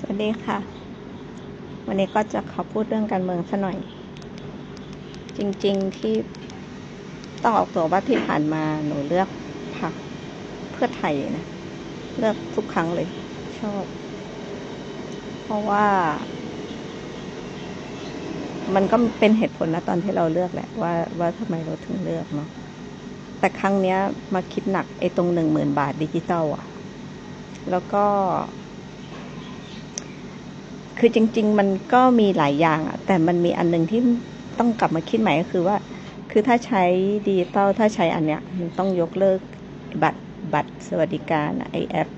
สวัสดีค่ะ วันนี้ก็จะขอพูดเรื่องการเมืองซะหน่อย จริงๆที่ต้องออกตัวว่าที่ผ่านมาหนูเลือกพรรคเพื่อไทยนะ เลือกทุกครั้งเลย ชอบ เพราะว่า มันก็เป็นเหตุผลนะตอนที่เราเลือกแหละ ว่าว่าทำไมเราถึงเลือกเนาะแต่ครั้งเนี้ยมาคิดหนักไอ้ตรงหนึ่งหมื่นบาทดิจิตอลอะแล้วก็ คือจริง ๆ มันก็มีหลายอย่างอะแต่มันมีอันหนึ่งที่ต้องกลับมาคิดใหม่ก็คือว่า คือถ้าใช้ดิจิตอลถ้าใช้อันเนี้ยมันต้องยกเลิกบัตรบัตรสวัสดิการไอแอป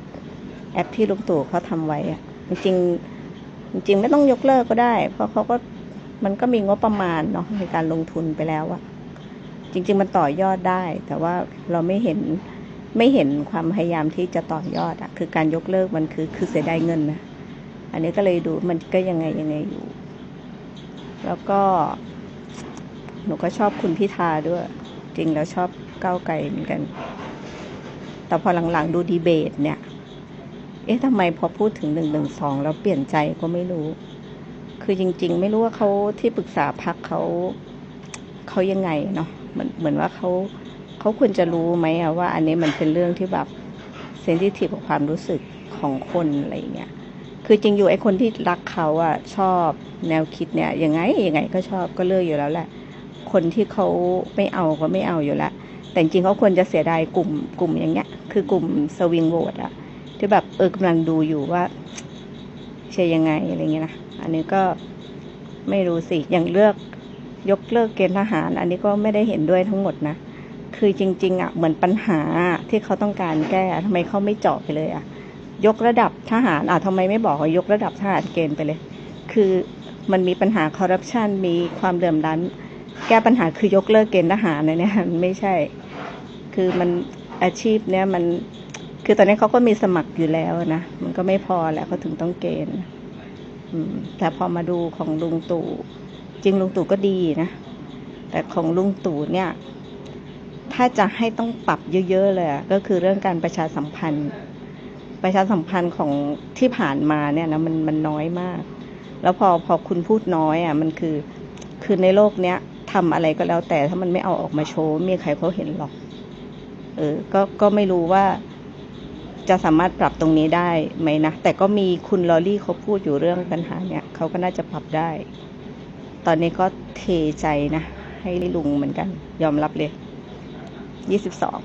แอปที่ลุงตู่เขาทำไว้อะจริงจริงไม่ต้องยกเลิกก็ได้ เพราะเขาก็มันก็มีงบประมาณเนาะในการลงทุนไปแล้วอะจริง ๆ มันต่อยอดได้ แต่ว่าเราไม่เห็นไม่เห็นความพยายามที่จะต่อยอดอะคือการยกเลิกมันคือคือเสียดายเงินนะ อันนี้ก็เลยดูมันก็ยังไงยังไงอยู่ แล้วก็ หนูก็ชอบคุณพิธาด้วย จริงแล้วชอบก้าวไกลเหมือนกัน แต่พอหลังๆดูดีเบตเนี่ย เอ๊ะทำไมพอพูดถึงหนึ่งหนึ่งสองแล้วเปลี่ยนใจก็ไม่รู้ คือจริง ๆ ไม่รู้ว่าเขาที่ปรึกษาพักเขาเขายังไงเนาะเหมือนเหมือนว่าเขาเขาควรจะรู้ไหมว่า อันนี้มันเป็นเรื่องที่แบบเซนซิทีฟกับความรู้สึกของคนอะไรเงี้ย คือจริงอยู่ไอ้คนที่รักเขาอะชอบแนวคิดเนี่ยยังไงยังไงก็ชอบก็เลือกอยู่แล้วแหละ คนที่เขาไม่เอาก็ไม่เอาอยู่แล้วแต่จริงเขาควรจะเสียดายกลุ่มกลุ่มอย่างเงี้ย คือกลุ่มสวิงโหวตอะที่แบบเออกำลังดูอยู่ว่าเชียร์ยังไงอะไรเงี้ยนะอันนี้ก็ไม่รู้สิอย่างเลือกยกเลิกเกณฑ์ทหาร อันนี้ก็ไม่ได้เห็นด้วยทั้งหมดนะคือจริง ๆอะเหมือนปัญหาที่เขาต้องการแก้ทำไมเขาไม่เจาะไปเลยอะ ยกระดับทหารอะทำไมไม่บอกว่ายกระดับทหารเกณฑ์ไปเลย คือมันมีปัญหาคอร์รัปชันมีความเดือมร้อนแก้ปัญหาคือยกเลิกเกณฑ์ทหารนะเนี่ยไม่ใช่ คือมันอาชีพเนี้ยมันคือตอนนี้เขาก็มีสมัครอยู่แล้วนะมันก็ไม่พอแหละเขาถึงต้องเกณฑ์แต่พอมาดูของลุงตู่จริงลุงตู่ก็ดีนะ แต่ของลุงตู่เนี่ย ถ้าจะให้ต้องปรับเยอะๆเลยก็คือเรื่องการประชาสัมพันธ์ ประชาสัมพันธ์ของที่ผ่านมาเนี่ยนะมันมันน้อยมาก แล้วพอพอคุณพูดน้อยอะมันคือคือในโลกเนี้ยทำอะไรก็แล้วแต่ถ้ามันไม่เอาออกมาโชว์ม่มีใครเขาเห็นหรอก เออ ก็ก็ไม่รู้ว่าจะสามารถปรับตรงนี้ได้ไหมนะ แต่ก็มีคุณลอรี่เขาพูดอยู่เรื่องปัญหาเนี่ยเขาก็น่าจะปรับได้ ตอนนี้ก็เทใจนะ ให้ลุงเหมือนกัน ยอมรับเลยยี่สิบสอง